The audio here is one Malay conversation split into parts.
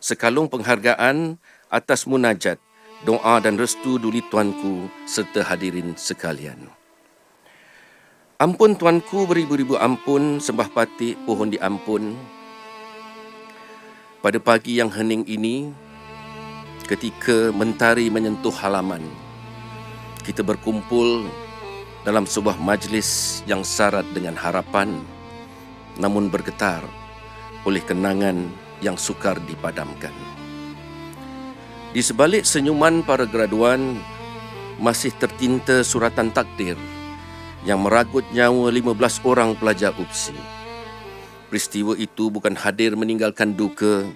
sekalung penghargaan atas munajat, doa dan restu duli tuanku serta hadirin sekalian. Ampun tuanku beribu-ribu ampun, sembah patik pohon diampun. Pada pagi yang hening ini, ketika mentari menyentuh halaman, kita berkumpul dalam sebuah majlis yang syarat dengan harapan, namun bergetar oleh kenangan yang sukar dipadamkan. Di sebalik senyuman para graduan, masih tertinta suratan takdir yang meragut nyawa 15 orang pelajar UPSI. Peristiwa itu bukan hadir meninggalkan duka,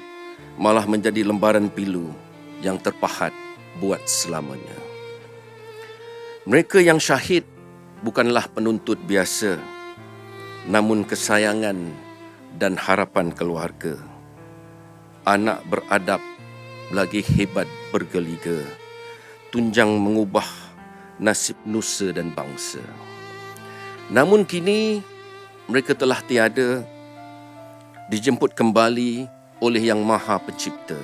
malah menjadi lembaran pilu yang terpahat buat selamanya. Mereka yang syahid bukanlah penuntut biasa, namun kesayangan dan harapan keluarga anak beradab lagi hebat bergeliga. Tunjang mengubah nasib nusa dan bangsa. Namun kini mereka telah tiada dijemput kembali oleh yang maha pencipta.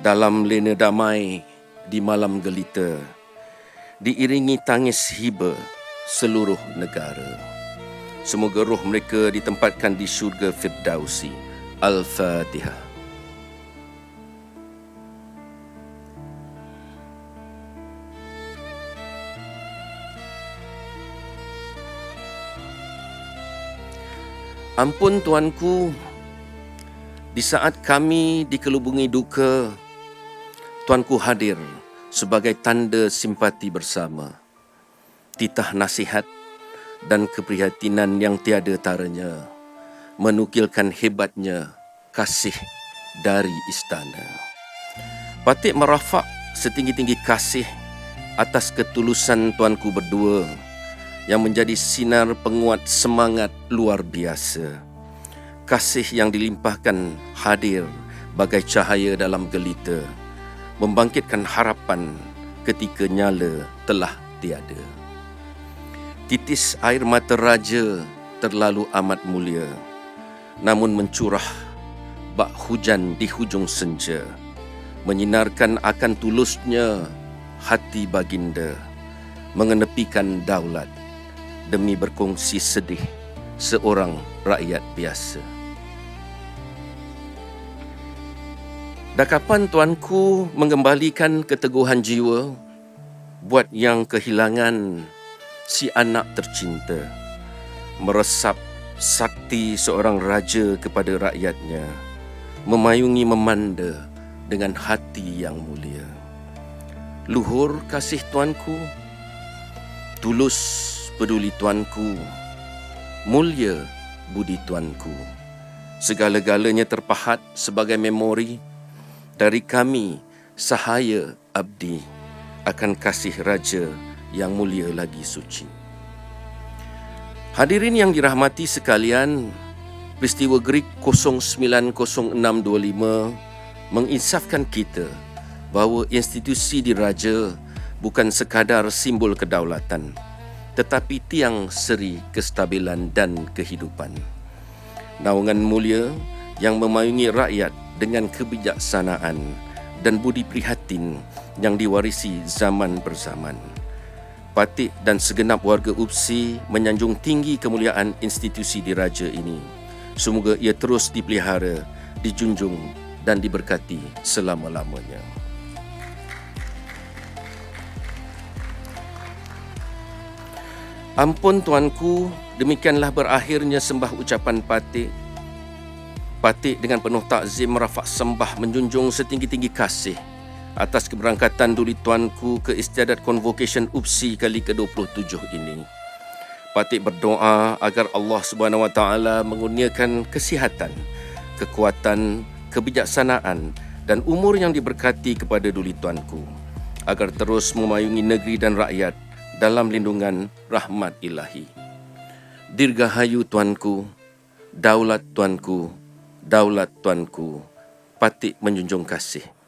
Dalam lena damai di malam gelita diiringi tangis hiba seluruh negara. Semoga roh mereka ditempatkan di syurga firdausi. Al-fatihah Ampun tuanku, di saat kami dikelubungi duka, tuanku hadir sebagai tanda simpati bersama. Titah nasihat dan keprihatinan yang tiada taranya menukilkan hebatnya kasih dari istana. Patik merafak setinggi-tinggi kasih atas ketulusan tuanku berdua yang menjadi sinar penguat semangat luar biasa. Kasih yang dilimpahkan hadir bagai cahaya dalam gelita, membangkitkan harapan ketika nyala telah tiada. Titis air mata raja terlalu amat mulia, namun mencurah bak hujan di hujung senja, menyinarkan akan tulusnya hati baginda, mengenepikan daulat demi berkongsi sedih seorang rakyat biasa. Dah kapan tuanku mengembalikan keteguhan jiwa buat yang kehilangan si anak tercinta meresap sakti seorang raja kepada rakyatnya memayungi memanda dengan hati yang mulia luhur kasih tuanku tulus peduli tuanku, mulia budi tuanku. Segala-galanya terpahat sebagai memori dari kami sahaya abdi akan kasih raja yang mulia lagi suci. Hadirin yang dirahmati sekalian, peristiwa Greek 090625 menginsafkan kita bahawa institusi diraja bukan sekadar simbol kedaulatan tetapi tiang seri kestabilan dan kehidupan. Naungan mulia yang memayungi rakyat dengan kebijaksanaan dan budi prihatin yang diwarisi zaman berzaman. Patik dan segenap warga UPSI menyanjung tinggi kemuliaan institusi diraja ini. Semoga ia terus dipelihara, dijunjung dan diberkati selama-lamanya. Ampun tuanku, demikianlah berakhirnya sembah ucapan patik. Patik dengan penuh takzim merafak sembah menjunjung setinggi-tinggi kasih atas keberangkatan duli tuanku ke istiadat convocation UPSI kali ke-27 ini. Patik berdoa agar Allah Subhanahu Wa Taala mengurniakan kesihatan, kekuatan, kebijaksanaan dan umur yang diberkati kepada duli tuanku agar terus memayungi negeri dan rakyat dalam lindungan rahmat ilahi. Dirgahayu Tuanku, Daulat Tuanku, Daulat Tuanku, Patik menjunjung kasih.